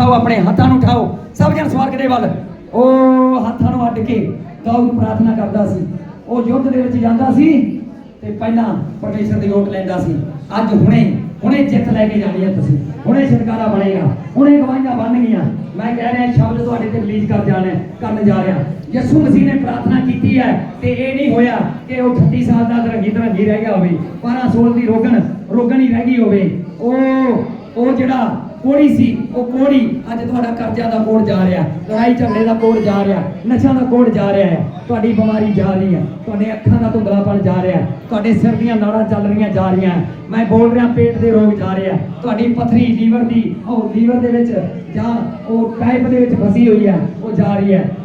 ਉਠਾਓ ਆਪਣੇ ਹੱਥਾਂ ਨੂੰ ਉਠਾਓ ਸਭ ਜਣ ਸਵਰਗ ਦੇ ਵੱਲ ਉਹ ਹੱਥਾਂ ਨੂੰ ਅੱਡ ਕੇ ਗਾਉ ਨੂੰ ਪ੍ਰਾਰਥਨਾ ਕਰਦਾ ਸੀ ਉਹ ਯੁੱਧ ਦੇ ਵਿੱਚ ਜਾਂਦਾ ਸੀ ਤੇ ਪਹਿਲਾਂ ਪਰਮੇਸ਼ਰ ਦੀ ਓਟ ਲੈਂਦਾ ਸੀ ਅੱਜ ਹੁਣੇ ਹੁਣੇ ਜਿੱਤ ਲੈ ਕੇ ਜਾਣੀ ਹੈ ਤੁਸੀਂ ਹੁਣੇ ਛੁਟਕਾਰਾ ਬਣੇਗਾ ਹੁਣੇ ਗਵਾਹੀਆਂ ਬਣ ਗਈਆਂ ਮੈਂ ਕਹਿ ਰਿਹਾ ਸ਼ਬਦ ਤੁਹਾਡੇ ਤੇ ਰਿਲੀਜ਼ ਕਰ ਜਾਣਾ ਕਰਨ ਜਾ ਰਿਹਾ ਯਿਸੂ ਮਸੀਹ ਨੇ ਪ੍ਰਾਰਥਨਾ ਕੀਤੀ ਹੈ ਤੇ ਇਹ ਨਹੀਂ ਹੋਇਆ ਕਿ ਉਹ 38 ਸਾਲ ਦਾ ਦਰਗੀ ਦਰਗੀ ਰਹਿ ਗਿਆ ਹੋਵੇ 12 ਸੋਲ ਦੀ ਰੋਗਣ ਰੋਗਣ ਹੀ ਰਹਿ ਗਈ ਹੋਵੇ ਉਹ ਉਹ ਜਿਹੜਾ ਕੋੜੀ ਸੀ ਉਹ ਕੋੜੀ ਅੱਜ ਤੁਹਾਡਾ ਕਰਜ਼ਾ ਦਾ ਕੋੜ ਜਾ ਰਿਹਾ ਲੜਾਈ ਝਗੜੇ ਦਾ ਕੋੜ ਜਾ ਰਿਹਾ ਨਸ਼ਾ ਦਾ ਕੋੜ ਜਾ ਰਿਹਾ ਹੈ ਤੁਹਾਡੀ ਬਿਮਾਰੀ ਜਾ ਰਹੀ ਹੈ ਤੁਹਾਡੇ ਅੱਖਾਂ ਦਾ ਧੁੰਦਲਾਪਣ ਜਾ ਰਿਹਾ ਹੈ ਤੁਹਾਡੇ ਸਿਰ ਦੀਆਂ ਨਾੜਾਂ ਚੱਲ ਰਹੀਆਂ ਜਾ ਰਹੀਆਂ ਮੈਂ ਬੋਲ ਰਿਹਾ ਪੇਟ ਦੇ ਰੋਗ ਜਾ ਰਿਹਾ ਤੁਹਾਡੀ ਪਥਰੀ ਲੀਵਰ ਦੀ ਉਹ ਲੀਵਰ ਦੇ ਵਿੱਚ ਜਾਂ ਉਹ ਟਾਈਪ ਦੇ ਵਿੱਚ ਫਸੀ ਹੋਈ ਹੈ ਉਹ ਜਾ ਰਹੀ ਹੈ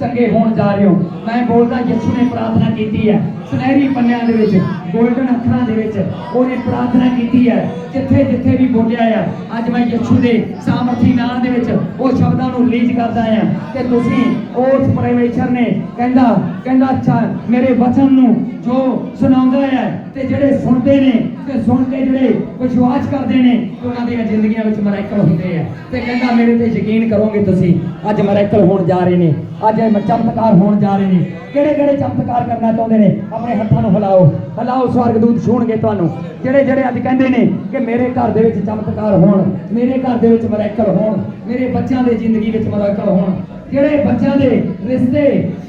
ਚੰਗੇ ਹੋਣ ਜਾ ਰਹੇ ਹੋ ਮੈਂ ਬੋਲਦਾ ਯਿਸੂ ਨੇ ਪ੍ਰਾਰਥਨਾ ਕੀਤੀ ਹੈ ਸੁਨਹਿਰੀ ਪੰਨਿਆਂ ਦੇ ਵਿੱਚ 골ਡਨ ਅੱਖਰਾਂ ਦੇ ਵਿੱਚ ਉਹਨੇ ਪ੍ਰਾਰਥਨਾ ਕੀਤੀ ਹੈ ਜਿੱਥੇ ਜਿੱਥੇ ਵੀ ਬੋਲਿਆ ਆ ਅੱਜ ਮੈਂ ਯਿਸੂ ਦੇ ਸਾਮਰਥੀ ਨਾਮ ਦੇ ਵਿੱਚ ਉਹ ਸ਼ਬਦਾਂ ਨੂੰ ਰਿਲੀਜ਼ ਕਰਦਾ ਆ ਕਿ ਤੁਸੀਂ ਉਸ ਪਰਮੇਸ਼ਰ ਨੇ ਕਹਿੰਦਾ ਕਹਿੰਦਾ ਅੱਛਾ ਮੇਰੇ ਵਚਨ ਨੂੰ ਜੋ ਸੁਣਾਉਂਦਾ ਹੈ ਤੇ ਜਿਹੜੇ ਸੁਣਦੇ ਨੇ ਤੇ ਸੁਣ ਕੇ ਜਿਹੜੇ ਵਿਸ਼ਵਾਸ ਕਰਦੇ ਨੇ ਉਹਨਾਂ ਦੀਆਂ ਜ਼ਿੰਦਗੀਆਂ ਵਿੱਚ ਮਰਾਇਕਲ ਹੁੰਦੇ ਆ ਤੇ ਕਹਿੰਦਾ ਮੇਰੇ ਤੇ ਯਕੀਨ ਕਰੋਗੇ ਤੁਸੀਂ ਅੱਜ ਮਰਾਇਕਲ ਹੋਣ ਜਾ ਰਹੇ ਨੇ ਅੱਜ ਨੇ ਚਮਤਕਾਰ ਹੋਣ ਜਾ ਰਹੇ ਨੇ ਕਿਹੜੇ ਕਿਹੜੇ ਚਮਤਕਾਰ ਕਰਨਾ ਚਾਹੁੰਦੇ ਨੇ ਆਪਣੇ ਹੱਥਾਂ ਨੂੰ ਹਿਲਾਓ ਹਿਲਾਓ ਸਵਰਗਦੂਤ ਛੂਣਗੇ ਤੁਹਾਨੂੰ ਜਿਹੜੇ ਜਿਹੜੇ ਅੱਜ ਕਹਿੰਦੇ ਨੇ ਕਿ ਮੇਰੇ ਘਰ ਦੇ ਵਿੱਚ ਚਮਤਕਾਰ ਹੋਣ ਮੇਰੇ ਘਰ ਦੇ ਵਿੱਚ ਮਰੈਕਲ ਹੋਣ ਮੇਰੇ ਬੱਚਿਆਂ ਦੇ ਜ਼ਿੰਦਗੀ ਵਿੱਚ ਮਰੈਕਲ ਹੋਣ ਜਿਹੜੇ ਬੱਚਿਆਂ ਦੇ ਰਿਸ਼ਤੇ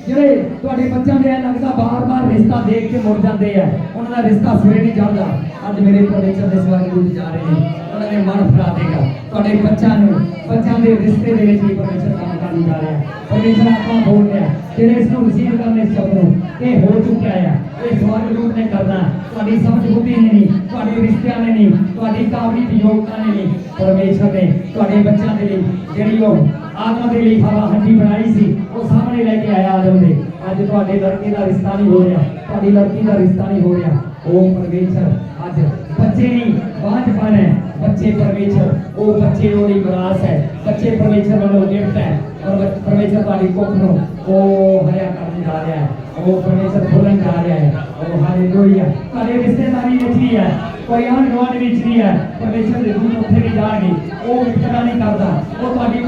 ਜਿਹੜੇ ਤੁਹਾਡੇ ਬੱਚਿਆਂ ਦੇ ਲੱਗਦਾ ਬਾਰ-ਬਾਰ ਰਿਸ਼ਤਾ ਦੇਖ ਕੇ ਮੁੜ ਜਾਂਦੇ ਆ ਉਹਨਾਂ ਦਾ ਰਿਸ਼ਤਾ ਸਿਰੇ ਨਹੀਂ ਜਾਂਦਾ ਅੱਜ ਮੇਰੇ ਪਰਮੇਸ਼ਰ ਦੇ ਸਵਾਗਤ ਨੂੰ ਜਾ ਰਹੇ ਨੇ ਉਹਨਾਂ ਦੇ ਮਨ ਫਰਾ ਦੇਗਾ ਤੁਹਾਡੇ ਬੱਚਿਆਂ ਨੂੰ ਬੱਚਿਆਂ ਦੇ ਰਿਸ਼ਤੇ ਦੇ ਵਿੱਚ ਵੀ ਪਰਮੇਸ਼ਰ ਕੰਮ ਕਰਨ ਜਾ ਰਿਹਾ ਪਰਮੇਸ਼ਰ ਆਪਾਂ ਬੋਲ ਰਿਹਾ ਜਿਹੜੇ ਇਸ ਨੂੰ ਰਿਸੀਵ ਕਰਨੇ ਸ਼ਬਦ ਨੂੰ ਇਹ ਹੋ ਚੁੱਕਿਆ ਆ ਇਹ ਸਵਾਗਤ ਰੂਪ ਨੇ ਕਰਨਾ ਤੁਹਾਡੀ ਸਮਝ ਬੁੱਧੀ ਨੇ ਨਹੀਂ ਤੁਹਾਡੇ ਰਿਸ਼ਤਿਆਂ ਨੇ ਨਹੀਂ ਤੁਹਾਡੀ ਦੀ ਯੋਗਤਾ ਨੇ ਨਹੀਂ ਪਰਮੇਸ਼ਰ ਨੇ ਤੁਹਾਡੇ ਬੱਚਿਆਂ ਦੇ ਲਈ ਜਿਹੜੀ ਉਹ ਆਤਮਾ ਦੇ ਲਈ ਹਵਾ ਹੱਡੀ ਬਣਾਈ ਸੀ ਉਹ سامنے لے کے آیا آدم نے آج تو آٹے لڑکی دا رشتہ نہیں ہو رہا تو آٹے لڑکی دا رشتہ نہیں ہو رہا او پرویچر آج بچے نہیں بانچ پان ہے بچے پرویچر او بچے اور ہی براس ہے بچے پرویچر بنو گفت ہے اور پرویچر پاری کوکنو او ہریا کرنے جا رہا ہے او پرویچر بھولن جا رہا ہے او ہارے دوئی ہے کلے رشتے تاری مچھ لی ہے کوئی ہاں نوان مچھ لی ہے پرویچر دے دون اپنے کی جا رہی او مچھ لانے کرتا او تو آٹے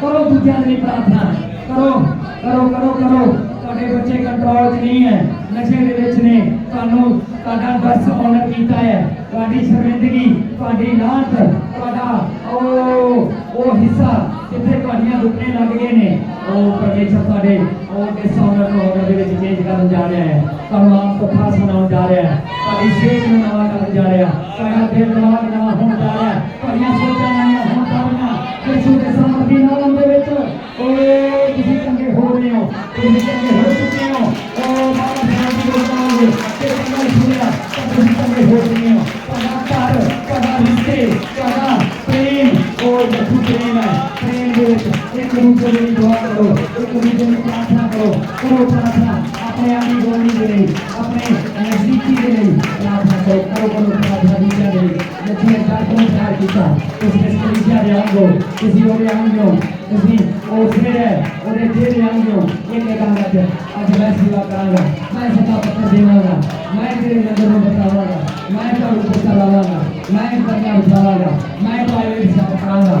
کرو دوچیاں دنی پراثنا ਕਰੋ ਕਰੋ ਕਰੋ ਕਰੋ ਤੁਹਾਡੇ ਬੱਚੇ ਕੰਟਰੋਲ 'ਚ ਨਹੀਂ ਹੈ ਨਸ਼ੇ ਦੇ ਵਿੱਚ ਨੇ ਤੁਹਾਨੂੰ ਤੁਹਾਡਾ ਬਸ ਆਨਰ ਕੀਤਾ ਹੈ ਤੁਹਾਡੀ ਸ਼ਰਮਿੰਦਗੀ ਤੁਹਾਡੀ ਲਾਹਤ ਤੁਹਾਡਾ ਉਹ ਉਹ ਹਿੱਸਾ ਜਿੱਥੇ ਤੁਹਾਡੀਆਂ ਦੁੱਖੇ ਲੱਗ ਗਏ ਨੇ ਉਹ ਪਰਮੇਸ਼ਰ ਤੁਹਾਡੇ ਉਹ ਡਿਸਆਨਰ ਨੂੰ ਆਨਰ ਦੇ ਵਿੱਚ ਚੇਂਜ ਕਰਨ ਜਾ ਰਿਹਾ ਹੈ ਤੁਹਾਨੂੰ ਆਪ ਤੋਂ ਖਾਸ ਬਣਾਉਣ ਜਾ ਰਿਹਾ ਹੈ ਤੁਹਾਡੀ ਸੇਜ ਨੂੰ ਨਵਾਂ ਕਰਨ ਜਾ ਰਿਹਾ ਸਾਡਾ ਤੁਹਾਡਾ ਦਿਲ ਨਵਾਂ ਨਵਾਂ ਹੋਣ ਜਾ ਰਿਹਾ ਹਨ ਆਪਣਾ ਸੇ ਕਰੋ ਕਰੋ ਦੀਆਂ ਦੇ ਜਿੱਥੇ ਚਾਰ ਤੋਂ ਚਾਰ ਕੀਤਾ ਉਸ ਦੇ ਸਿੱਖਿਆ ਦੇ ਆਂਗੋ ਕਿਸੇ ਹੋਰ ਆਂਗੋ ਤੁਸੀਂ ਉਹ ਫਿਰ ਹੈ ਉਹਦੇ ਫਿਰ ਆਂਗੋ ਇਹ ਕੇ ਕੰਮ ਕਰ ਅੱਜ ਮੈਂ ਸੇਵਾ ਕਰਾਂਗਾ ਮੈਂ ਸਤਾ ਪੱਤਰ ਦੇਵਾਂਗਾ ਮੈਂ ਤੇਰੇ ਨਜ਼ਰ ਨੂੰ ਬਤਾਵਾਂਗਾ ਮੈਂ ਤਾਂ ਉਹ ਪੁੱਤਰ ਲਾਵਾਂਗਾ ਮੈਂ ਪੰਜਾਬ ਚਲਾਵਾਂਗਾ ਮੈਂ ਤਾਂ ਇਹ ਸਭ ਕਰਾਂਗਾ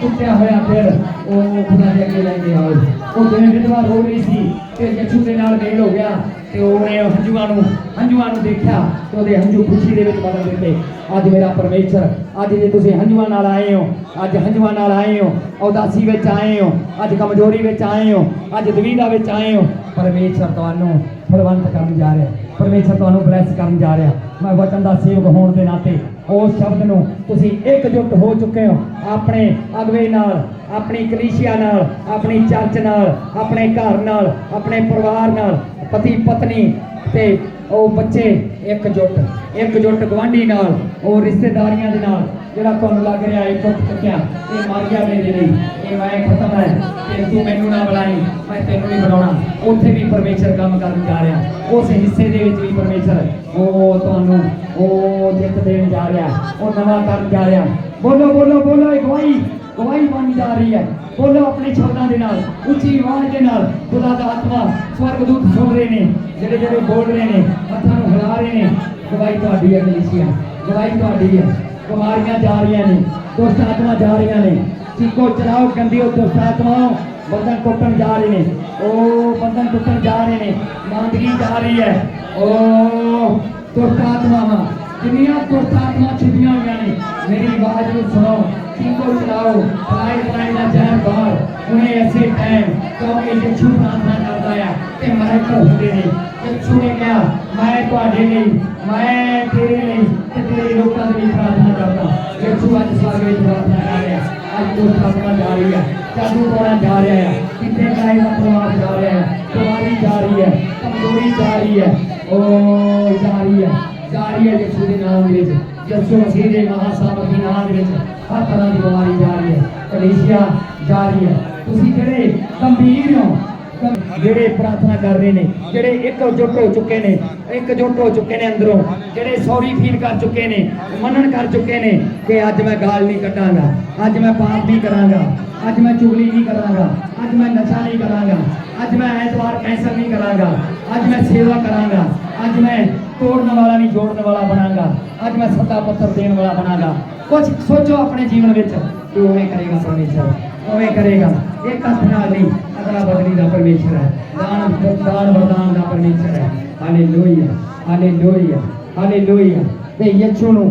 ਟੁੱਟਿਆ ਹੋਇਆ ਫਿਰ ਉਹ ਖੁਦਾ ਦੇ ਅੱਗੇ ਲੈ ਕੇ ਆਓ ਉਹ ਵਿਧਵਾ ਰੋ ਰਹੀ ਸੀ ਤੇ ਜੱਛੂ ਦੇ ਨਾਲ ਮੇਲ ਹੋ ਗਿਆ ਤੇ ਉਹਨੇ ਹੰਝੂਆਂ ਨੂੰ ਹੰਝੂਆਂ ਨੂੰ ਦੇਖਿਆ ਤੇ ਉਹਦੇ ਹੰਝੂ ਖੁਸ਼ੀ ਦੇ ਵਿੱਚ ਬਦਲ ਦਿੱਤੇ ਅੱਜ ਮੇਰਾ ਪਰਮੇਸ਼ਰ ਅੱਜ ਜੇ ਤੁਸੀਂ ਹੰਝੂਆਂ ਨਾਲ ਆਏ ਹੋ ਅੱਜ ਹੰਝੂਆਂ ਨਾਲ ਆਏ ਹੋ ਉਦਾਸੀ ਵਿੱਚ ਆਏ ਹੋ ਅੱਜ ਕਮਜ਼ੋਰੀ ਵਿੱਚ ਆਏ ਹੋ ਅੱਜ ਦੁਵਿਧਾ ਵਿੱਚ ਆਏ ਹੋ ਪਰਮੇਸ਼ਰ ਤੁਹਾਨੂੰ ਫਲਵੰਤ ਕਰਨ ਜਾ ਰਿਹਾ ਪਰਮੇਸ਼ਰ ਤੁਹਾਨੂੰ ਬਲੈਸ ਕਰਨ ਜਾ ਰਿਹਾ ਮੈਂ ਵਚਨ ਦਾ ਸੇਵਕ ਹੋਣ ਦੇ ਨਾਤੇ ਉਸ ਸ਼ਬਦ ਨੂੰ ਤੁਸੀਂ ਇਕਜੁੱਟ ਹੋ ਚੁੱਕੇ ਹੋ ਆਪਣੇ ਅਗਵੇ ਨਾਲ ਆਪਣੀ ਕਲੀਸ਼ੀਆ ਨਾਲ ਆਪਣੀ ਚਰਚ ਨਾਲ ਆਪਣੇ ਘਰ ਨਾਲ ਆਪਣੇ ਪਰਿਵਾਰ ਨਾਲ ਪਤੀ ਪਤਨੀ ਤੇ ਉਹ ਬੱਚੇ ਇੱਕ ਜੁੱਟ ਇੱਕ ਜੁੱਟ ਗਵਾਂਢੀ ਨਾਲ ਉਹ ਰਿਸ਼ਤੇਦਾਰੀਆਂ ਦੇ ਨਾਲ ਜਿਹੜਾ ਤੁਹਾਨੂੰ ਲੱਗ ਰਿਹਾ ਇੱਕ ਤੱਕਿਆ ਇਹ ਮਰ ਗਿਆ ਮੇਰੇ ਲਈ ਇਹ ਮੈਂ ਖਤਮ ਹੈ ਤੇ ਤੂੰ ਮੈਨੂੰ ਨਾ ਬੁਲਾਈ ਮੈਂ ਤੈਨੂੰ ਨਹੀਂ ਬੁਲਾਉਣਾ ਉੱਥੇ ਵੀ ਪਰਮੇਸ਼ਰ ਕੰਮ ਕਰਨ ਜਾ ਰਿਹਾ ਉਸ ਹਿੱਸੇ ਦੇ ਵਿੱਚ ਵੀ ਪਰਮੇਸ਼ਰ ਉਹ ਤੁਹਾਨੂੰ ਉਹ ਜਿੱਤ ਦੇਣ ਜਾ ਰਿਹਾ ਉਹ ਨਵਾਂ ਕਰਨ ਜਾ ਰਿਹਾ ਬੋਲੋ ਬੋਲੋ ਬੋਲੋ ਇੱਕ ਵਾਰੀ گواہی مانی جا رہی ہے بولو اپنے شبدوں کے نال اچھی آواز کے نال خدا کا آتما سورگ دودھ سن رہے ہیں جڑے جڑے بول رہے ہیں ہاتھوں ہلا رہے ہیں گواہی تاری ہے کلیسیا گواہی تاری ہے بماریاں جا رہی ہیں دوست آتما جا رہی ہیں چیکو چلاؤ کندیو دوست آتما بندن ٹوٹن جا رہے ہیں او بندن ٹوٹن جا رہے ہیں ماندگی جا رہی ہے او دوست آتما کنیا دوست آتما چھپیاں ہوئی ہیں میری آواز کو سناؤ ان کو چلاؤ پڑھائی پڑھائی نہ جائے بار انہیں ایسے ٹائم تو ایک چھوٹ آتھا کرتا ہے کہ مہت کو ہوتے نہیں کہ چھوٹے کیا مہت کو آجے نہیں مہت تیرے نہیں کہ تیرے لوگ کا دنی پڑھا تھا کرتا کہ چھوٹا جس آگے ہی پڑھا تھا کر رہا ہے آج کو اٹھا پڑھا جا رہی ہے چاہتوں پڑھا جا رہا ہے کتنے کائے کا پرواہ جا رہا ہے تمہاری جا رہی ہے کمزوری جا رہی ہے اوہ جا رہی ہے جا رہی ہے جسو دینا ہوں گے جسو مسیح دے مہا سابقی نام گے ہر طرح کی بیماری جا رہی ہے کلیشیا جا رہی ہے تھی جڑے گمبھیر ہو جڑے پرارتھنا کر رہے ہیں جڑے ایک جٹ ہو چکے ہیں ایک جٹ ہو چکے ہیں اندروں جڑے سوری فیل کر چکے ہیں منن کر چکے ہیں کہ اج میں گال نہیں کٹا گا اج میں پاپ نہیں کرا گا اج میں چگلی نہیں کرا گا اج میں نشہ نہیں کرا گا اج میں ایتوار کینسل نہیں کرا گا اج میں سیوا کرا گا ਅੱਜ ਮੈਂ ਤੋੜਨ ਵਾਲਾ ਨਹੀਂ ਜੋੜਨ ਵਾਲਾ ਬਣਾਂਗਾ ਅੱਜ ਮੈਂ ਸੱਤਾ ਪੱਤਰ ਦੇਣ ਵਾਲਾ ਬਣਾਂਗਾ ਕੁਝ ਸੋਚੋ ਆਪਣੇ ਜੀਵਨ ਵਿੱਚ ਕਿ ਕਰੇਗਾ ਪਰਮੇਸ਼ਰ ਉਵੇਂ ਕਰੇਗਾ ਇੱਕ ਹੱਥ ਨਾਲ ਨਹੀਂ ਅਗਲਾ ਬਦਲੀ ਦਾ ਪਰਮੇਸ਼ਰ ਹੈ ਦਾਨ ਦਾਨ ਵਰਦਾਨ ਦਾ ਪਰਮੇਸ਼ਰ ਹੈ ਹਾਲੇਲੂਇਆ ਹਾਲੇਲੂਇਆ ਹਾਲੇਲੂਇਆ ਤੇ ਯਿਸੂ ਨੂੰ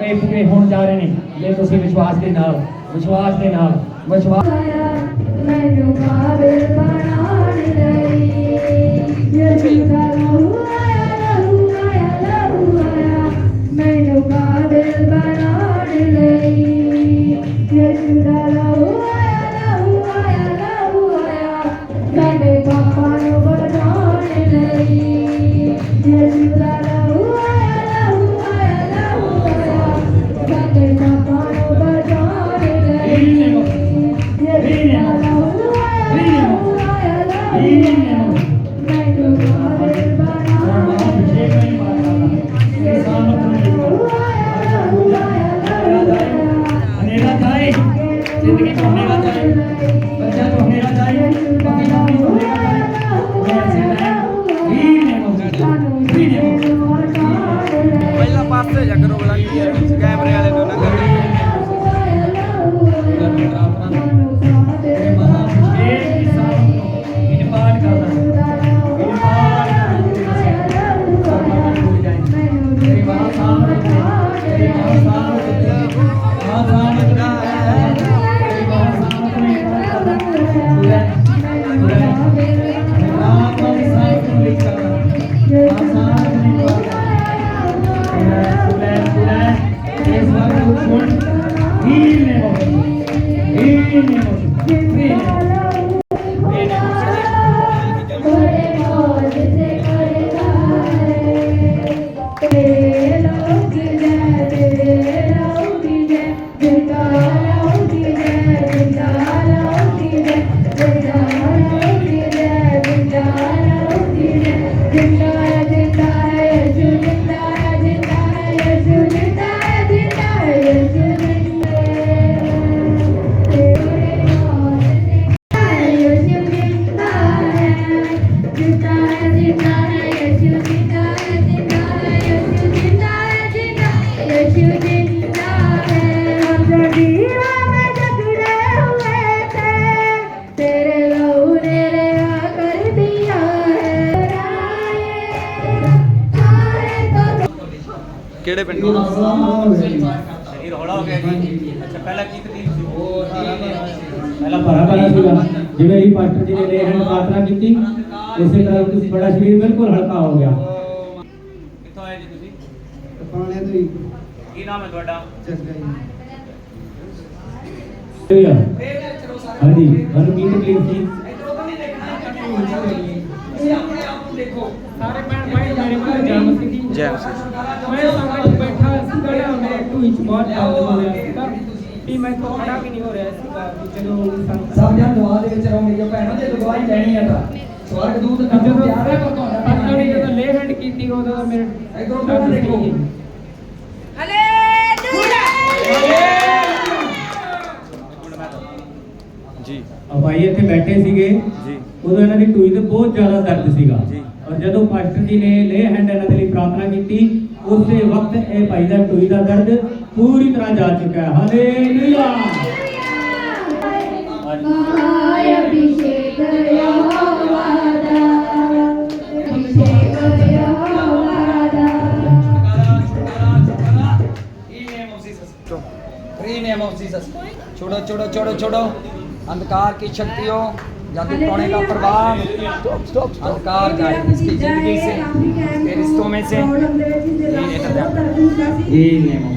ਇਹ ਪੂਰੇ ਹੋਣ ਜਾ ਰਹੇ ਨੇ ਜੇ ਤੁਸੀਂ ਵਿਸ਼ਵਾਸ ਦੇ ਨਾਲ ਵਿਸ਼ਵਾਸ ਦੇ ਨਾਲ ਵਿਸ਼ਵਾਸ ਮੈਨੂੰ ਪਾਵੇ Amen. ਕਿਹੜੇ ਪਿੰਡ ਤੋਂ ਸਰੀਰ ਹੌਲਾ ਹੋ ਗਿਆ ਜੀ ਅੱਛਾ ਪਹਿਲਾਂ ਕੀ ਤਕਲੀਫ ਸੀ ਪਹਿਲਾਂ ਭਰਾ ਪਹਿਲਾਂ ਸੀਗਾ ਜਿਵੇਂ ਹੀ ਪਾਠ ਜੀ ਨੇ ਲੈ ਹਣ ਮਾਤਰਾ ਕੀਤੀ ਇਸੇ ਤਰ੍ਹਾਂ ਤੁਸੀਂ ਬੜਾ ਸਰੀਰ ਬਿਲਕੁਲ ਹਲਕਾ ਹੋ ਗਿਆ ਕਿੱਥੋਂ ਆਏ ਜੀ ਤੁਸੀਂ ਪਾਣੇ ਤੋਂ ਹੀ ਕੀ ਨਾਮ ਹੈ ਤੁਹਾਡਾ ਜਸਗਾ ਜੀ ਜੈਮਸ ਜੀ ਬਹੁਤ ਦਰਦ ਹੋ ਰਿਹਾ ਸੀਗਾ ਨਹੀਂ ਹੋ ਰਿਹਾ ਸੀਗਾ ਜਦੋਂ ਸਭ ਜਨ ਦੁਆ ਦੇ ਵਿੱਚ ਰਹੋ ਮੇਰੀਆਂ ਭੈਣਾਂ ਜੇ ਦੁਆਈ ਲੈਣੀ ਆ ਤਾਂ ਸਵਰਗ ਦੂਤ ਕਦੋਂ ਜਦੋਂ ਪਿਆਰ ਹੈ ਤੁਹਾਡਾ ਪਤਾ ਨਹੀਂ ਜਦੋਂ ਲੇ ਹੈਂਡ ਕੀਤੀ ਉਹਦਾ ਮੇਰੇ ਇਧਰੋਂ ਤੋਂ ਦੇਖੋ ਜੀ ਭਾਈ ਇੱਥੇ ਬੈਠੇ ਸੀਗੇ ਜੀ ਉਦੋਂ ਇਹਨਾਂ ਦੀ ਟੂਈ ਤੇ ਬਹੁਤ ਜ਼ਿਆਦਾ ਦਰਦ ਸੀਗਾ ਜੀ ਔਰ ਜਦੋਂ ਪਾਸਟਰ ਜੀ ਨੇ ਲੇ ਹੈਂਡ ਇਹਨਾਂ ਦੇ ਲਈ ਪ੍ਰਾਰਥਨਾ ਕੀਤੀ ਉਸੇ ਵਕਤ ਇਹ ਭਾਈ ਦਾ ਟੂਈ ਦਾ ਦਰਦ پوری طرح جا چکا ہے ہلے چھوڑو چھوڑو چھوڑو چھوڑو اندکار کی شکتیوں جادو پونے کا پرواہ اندکار جائے اس کی زندگی سے اس کے رشتوں میں سے یہ نیموں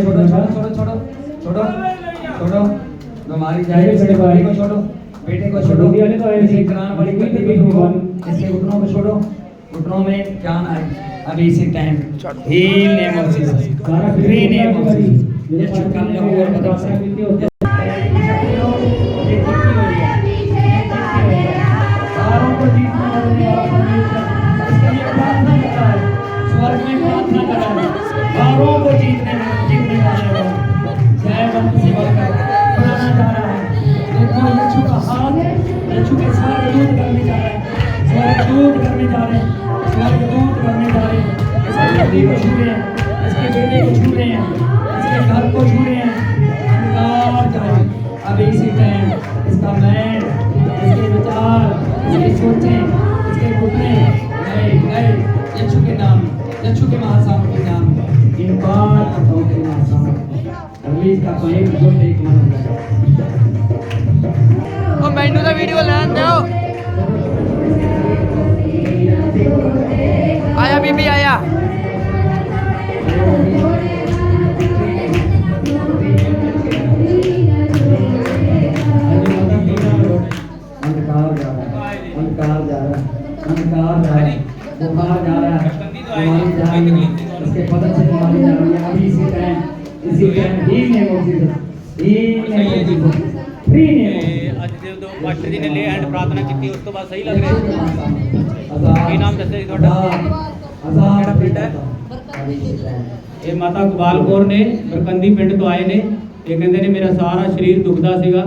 چھوڑو چھوڑو چھوڑو چھوڑو چھوڑو چھوڑو چھوڑو تمہاری جائے بیٹے بھائی کو چھوڑو بیٹے کو چھوڑو بھی علی بھائی سے کران بڑی کرتے بھی ہو اس کے اٹھنوں کو چھوڑو اٹھنوں میں جان ائی ابھی اسی ٹائم ہی نیم اف جیسس سارا گرین نیم اف جیسس یہ چھکا لے اور بتا سکتے ہو अंधकार जा ਬੁਖਾਰ ਜਾ ਰਿਹਾ जा रहा है बीमारी जा रही है उसके बदन से बीमारी जा रही है अभी इसी टाइम इसी टाइम ही नेम ऑफ जीसस ही नेम ऑफ जीसस फ्री ਅੱਜ ਜਦੋਂ ਪਾਸਟਰ ਜੀ ਨੇ ਲੈ ਐਂਡ ਪ੍ਰਾਰਥਨਾ ਕੀਤੀ ਉਸ ਤੋਂ ਬਾਅਦ ਸਹੀ ਲੱਗ ਰਿਹਾ ਹੈ ਕੀ ਨਾਮ ਦੱਸਿਆ ਜੀ ਤੁਹਾਡਾ ਆਜ਼ਾਦ ਕਿਹੜਾ ਪਿੰਡ ਹੈ ਇਹ ਮਾਤਾ ਗੋਪਾਲ ਨੇ ਬਰਕੰਦੀ ਪਿੰਡ ਤੋਂ ਆਏ ਨੇ ਇਹ ਕਹਿੰਦੇ ਨੇ ਮੇਰਾ ਸਾਰਾ ਸਰੀਰ ਦੁਖਦਾ ਸੀਗਾ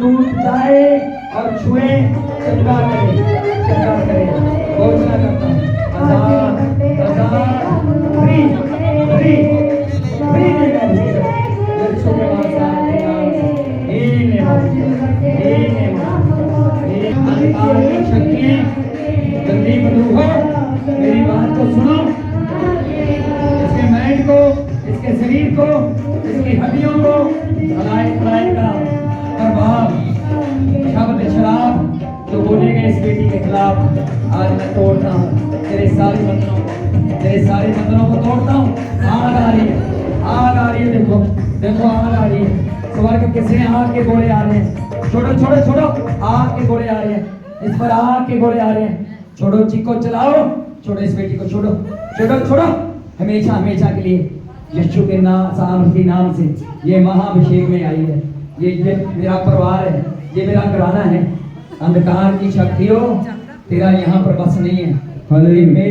دودھائے اور چھوئے چلا کو یہ مہا ابھیشیک میں آئی ہے یہ میرا پروار ہے یہ میرا ہے ہے اندھکار کی تیرا یہاں پر بس نہیں میں